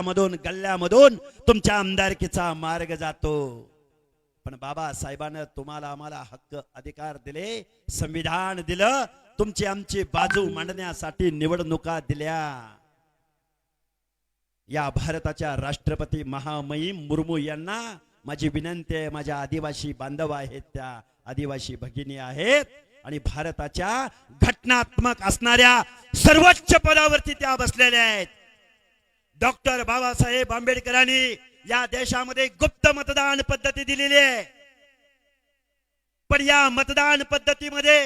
मधून गल्ल्यामधून तुमच्या आमदारकीचा मार्ग जातो. पण बाबा साहेबानं तुम्हाला आम्हाला हक्क अधिकार दिले संविधान दिलं तुमची आमची बाजू मांडण्यासाठी निवडणुका दिल्या. या भारताच्या राष्ट्रपती महामहिम मुर्मू यांना माझी विनंती आहे माझ्या आदिवासी बांधव आहेत त्या आदिवासी भगिनी आहेत आणि भारताच्या घटनात्मक असणाऱ्या सर्वोच्च पदावरती त्या बसलेल्या आहेत. डॉक्टर बाबासाहेब आंबेडकरांनी या देशामध्ये गुप्त मतदान पद्धती दिलेली आहे. पण या मतदान पद्धतीमध्ये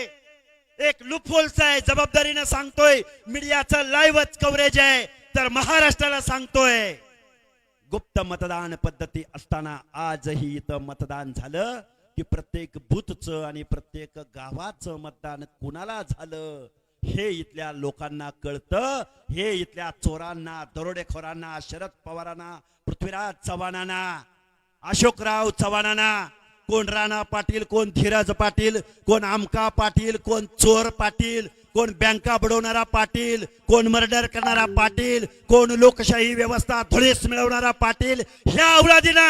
एक लुफोल्स आहे जबाबदारीनं सांगतोय मीडियाचं लाईव्हच कव्हरेज आहे तर महाराष्ट्राला सांगतोय. गुप्त मतदान पद्धती असताना आजही इथं मतदान झालं की प्रत्येक बूथचं आणि प्रत्येक गावाचं मतदान कुणाला झालं? हे इथल्या लोकांना कळतं. हे इथल्या चोरांना दरोडेखोरांना शरद पवारांना पृथ्वीराज चव्हाणांना अशोकराव चव्हाणांना कोण राणा पाटील कोण धीरज पाटील कोण आमका पाटील कोण चोर पाटील कोण बँका बुडवणारा पाटील कोण मर्डर करणारा पाटील कोण लोकशाही व्यवस्था धुळीस मिळवणारा पाटील ह्या औलादीना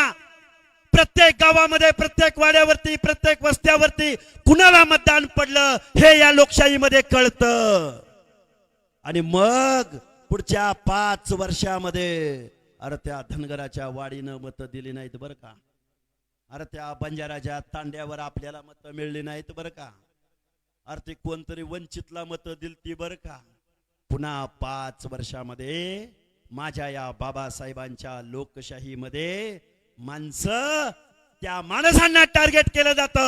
प्रत्येक गावामध्ये प्रत्येक वाड्यावरती प्रत्येक वस्त्यावरती कुणाला मतदान पडलं हे या लोकशाहीमध्ये कळतं. आणि मग पुढच्या पाच वर्षामध्ये अरे त्या धनगराच्या वाडीनं मत दिली नाहीत बरं का? अरे त्या बंजाराच्या तांड्यावर आपल्याला मत मिळली नाहीत बरं का? अरे ते कोणतरी वंचितला मत दिलती बरं का? पुन्हा पाच वर्षामध्ये माझ्या या बाबासाहेबांच्या लोकशाहीमध्ये माणसं त्या माणसांना टार्गेट केलं जात.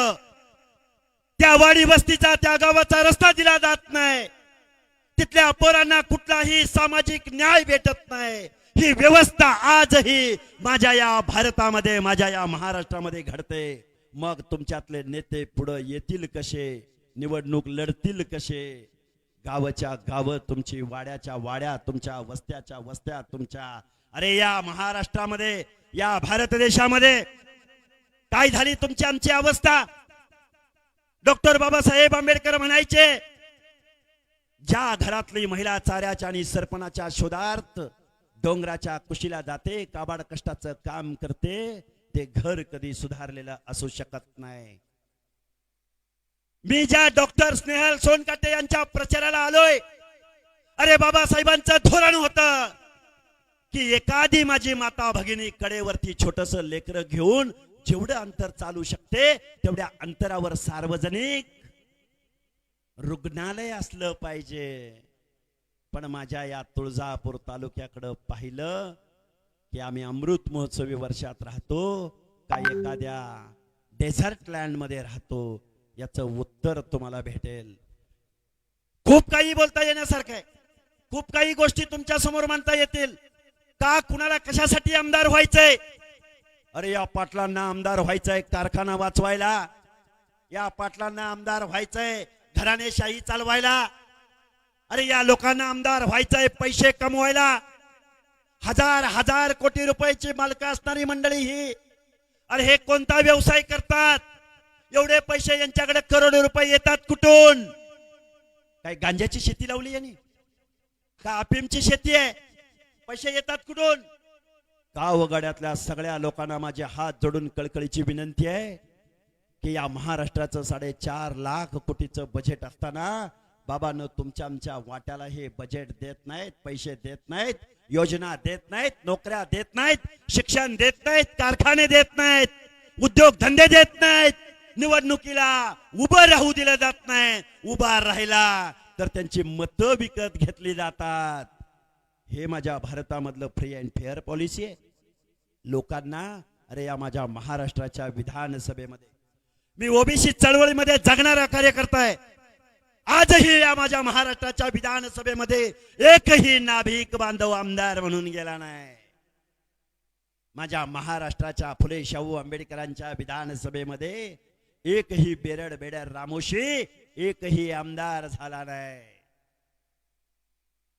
त्या वाडी वस्तीचा त्या गावाचा रस्ता दिला जात नाही. तिथल्या पोरांना कुठलाही सामाजिक न्याय भेटत नाही. ही व्यवस्था आजही माझ्या या भारतामध्ये माझ्या या महाराष्ट्रामध्ये घडते. मग तुमच्यातले नेते पुढे येतील कसे? निवडणूक लढतील कसे? गावाच्या गाव तुमची वाड्याच्या वाड्या तुमच्या वस्त्याच्या वस्त्या तुमच्या अरे या महाराष्ट्रामध्ये या भारत देशामध्ये काय झाली तुमची आमची अवस्था? डॉक्टर बाबासाहेब आंबेडकर म्हणायचे ज्या घरातली महिला चाऱ्याच्या आणि सरपणाच्या शोधार्थ डोंगराच्या कुशीला जाते काबाड कष्टाचं काम करते ते घर कधी सुधारलेलं असू शकत नाही. मी ज्या डॉक्टर स्नेहल सोनकाटे यांच्या प्रचाराला आलोय अरे बाबासाहेबांचं धोरण होतं. की एखादी माझी माता भगिनी कडेवरती छोटस लेकर घेऊन जेवढं अंतर चालू शकते तेवढ्या अंतरावर सार्वजनिक रुग्णालय असलं पाहिजे. पण माझ्या या तुळजापूर तालुक्याकडं पाहिलं की आम्ही अमृत महोत्सवी वर्षात राहतो का एखाद्या डेझर्ट लँडमध्ये राहतो याचं उत्तर तुम्हाला भेटेल. खूप काही बोलता येण्यासारखं आहे. खूप काही गोष्टी तुमच्यासमोर मांडता येतील. का कुणाला कशासाठी आमदार व्हायचंय? अरे या पाटलांना आमदार व्हायचंय कारखाना वाचवायला. या पाटलांना आमदार व्हायचंय घराणेशाही चालवायला. अरे या लोकांना आमदार व्हायचंय पैसे कमवायला. हजार हजार कोटी रुपयाची मालक असणारी मंडळी ही. अरे हे कोणता व्यवसाय करतात? एवढे पैसे यांच्याकडे करोडो रुपये येतात कुठून? काय गांज्याची शेती लावली यांनी? का अफीमची शेती आहे? पैसे येतात कुठून? गावगाड्यातल्या सगळ्या लोकांना माझे हात जोडून कळकळीची विनंती आहे की या महाराष्ट्राचं साडेचार लाख कोटीचं बजेट असताना बाबानं तुमच्या आमच्या वाट्याला हे बजेट देत नाहीत पैसे देत नाहीत योजना देत नाहीत नोकऱ्या देत नाहीत शिक्षण देत नाहीत कारखाने देत नाहीत उद्योग धंदे देत नाहीत निवडणुकीला उभं राहू दिलं जात नाही उभा राहिला तर त्यांची मतं विकत घेतली जातात. हे माझ्या भारतामधलं फ्री अँड फेअर पॉलिसी आहे. लोकांना अरे या माझ्या महाराष्ट्राच्या विधानसभेमध्ये मी ओबीसी चळवळीमध्ये जगणारा कार्यकर्ता आहे. आजही या माझ्या महाराष्ट्राच्या विधानसभेमध्ये एकही नाभिक बांधव आमदार म्हणून गेला नाही. माझ्या महाराष्ट्राच्या फुले शाहू आंबेडकरांच्या विधानसभेमध्ये एकही बेरड बेडर रामोशी एकही आमदार झाला नाही.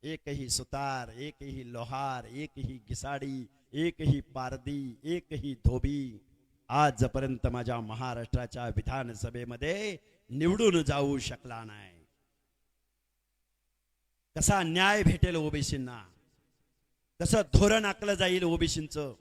एकही सुतार एकही लोहार एकही गिसाडी एकही पारदी एकही धोबी. आजपर्यंत माझ्या महाराष्ट्राच्या विधानसभेमध्ये निवडून जाऊ शकला नाही. कसा न्याय भेटेल ओबीसींना? कसं धोरण आखलं जाईल ओबीसींचं?